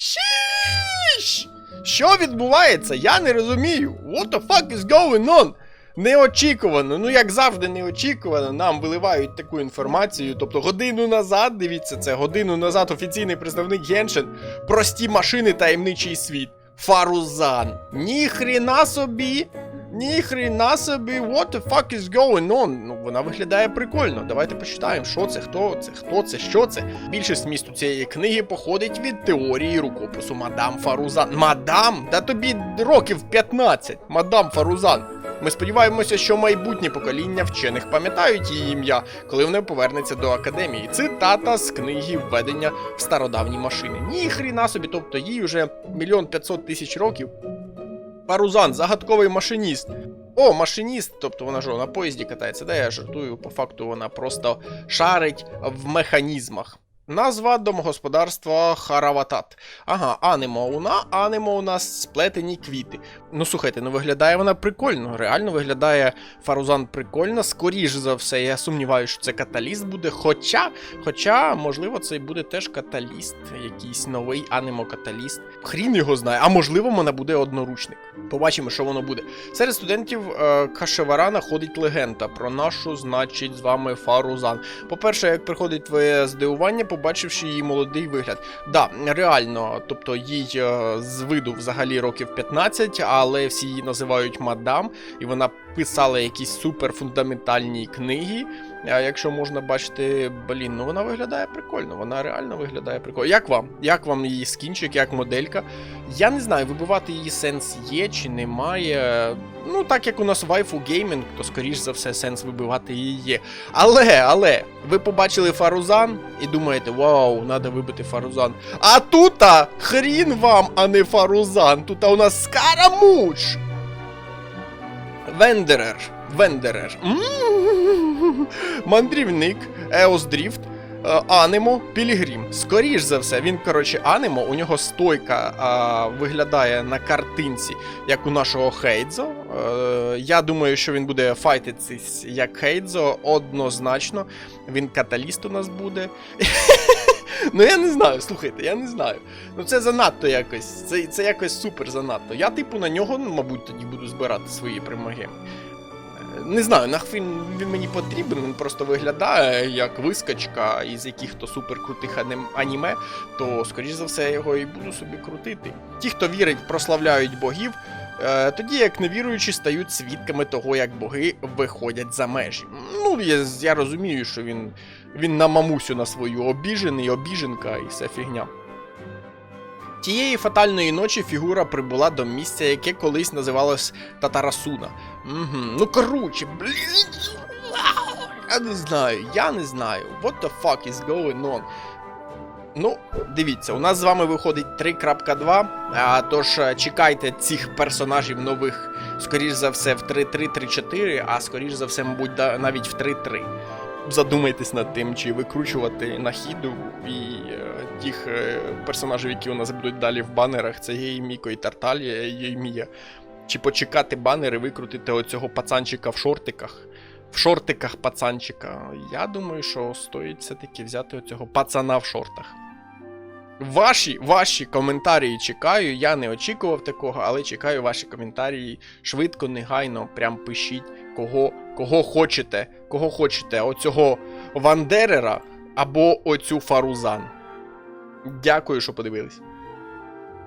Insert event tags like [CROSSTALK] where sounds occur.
Шіш! Що відбувається? Я не розумію. What the fuck is going on? Неочікувано, ну як завжди, неочікувано. Нам виливають таку інформацію. Тобто годину назад, дивіться це, годину назад офіційний представник Геншин. Прості машини, таємничий світ. Фарузан. Ніхріна собі. Ніхрена собі, what the fuck is going on? Ну, вона виглядає прикольно. Давайте почитаємо, що це, хто це, хто це, що це. Більшість змісту цієї книги походить від теорії рукопису Мадам Фарузан. Мадам? Да тобі років 15, мадам Фарузан. Ми сподіваємося, що майбутнє покоління вчених пам'ятають її ім'я, коли вона повернеться до академії. Цитата з книги введення в стародавні машини. Ні хріна собі, тобто їй вже мільйон п'ятсот тисяч років. Парузан, загадковий машиніст. О, машиніст, тобто вона ж на поїзді катається, да я жартую, по факту вона просто шарить в механізмах. Назва домогосподарства Хараватат. Ага, анемоуна, анемо у нас сплетені квіти. Ну слухайте, ну виглядає вона прикольно. Реально виглядає Фарузан прикольно. Скоріш за все, я сумніваюся, що це каталіст буде. Хоча, хоча, можливо, це буде теж каталіст, якийсь новий анемо-каталіст. Хрін його знає, а можливо, вона буде одноручник. Побачимо, що воно буде. Серед студентів е, Кашеварана ходить легенда про нашу, значить, з вами Фарузан. По-перше, як приходить твоє здивування, побачивши її молодий вигляд. Да, реально, тобто їй е, з виду взагалі років 15, але всі її називають мадам, і вона писала якісь суперфундаментальні книги. А якщо можна бачити, блін, ну вона виглядає прикольно, вона реально виглядає прикольно. Як вам? Як вам її скінчик, як моделька? Я не знаю, вибивати її сенс є чи немає. Ну, так як у нас вайфу геймінг, то скоріш за все сенс вибивати її є. Але, але, ви побачили Фарузан і думаєте, вау, треба вибити Фарузан. А тута хрін вам, а не Фарузан. Тута у нас скарамуч. Вендерер. Вендерер. Мандрівник, Еосдріфт, е, Анемо, Пілігрім. Скоріш за все, він, коротше, Анемо, у нього стойка а, виглядає на картинці, як у нашого Хейдзо. Е, я думаю, що він буде файтитись як Хейдзо, однозначно. Він каталіст у нас буде. [LAUGHS] Ну я не знаю, слухайте, я не знаю. Ну це занадто якось. Це, це якось супер занадто. Я, типу, на нього, мабуть, тоді буду збирати свої примаги. Не знаю, нахуй він, мені потрібен, він просто виглядає як вискочка із яких-то суперкрутих аніме, то, скоріш за все, я його і буду собі крутити. Ті, хто вірить, прославляють богів, е, тоді як невіруючі стають свідками того, як боги виходять за межі. Ну, я, я розумію, що він, він на мамусю на свою обіжений, обіженка і вся фігня. Тієї фатальної ночі фігура прибула до місця, яке колись називалось Татарасуна. Угу. Ну коротше, блін. Я не знаю, я не знаю. What the fuck is going on? Ну, дивіться, у нас з вами виходить 3.2. А, тож е, чекайте цих персонажів нових, скоріш за все, в 3.3, 3.4, а скоріш за все, мабуть, навіть в 3.3. Задумайтесь над тим, чи викручувати нахіду і е, тих е, персонажів, які у нас будуть далі в банерах, це є і Тарталія, і Єймія. Чи почекати банери, викрутити оцього пацанчика в шортиках. В шортиках пацанчика. Я думаю, що стоїть все-таки взяти оцього пацана в шортах. Ваші, ваші коментарі чекаю. Я не очікував такого, але чекаю ваші коментарі швидко, негайно, прям пишіть, кого, кого хочете, кого хочете, оцього Вандерера або оцю Фарузан. Дякую, що подивились.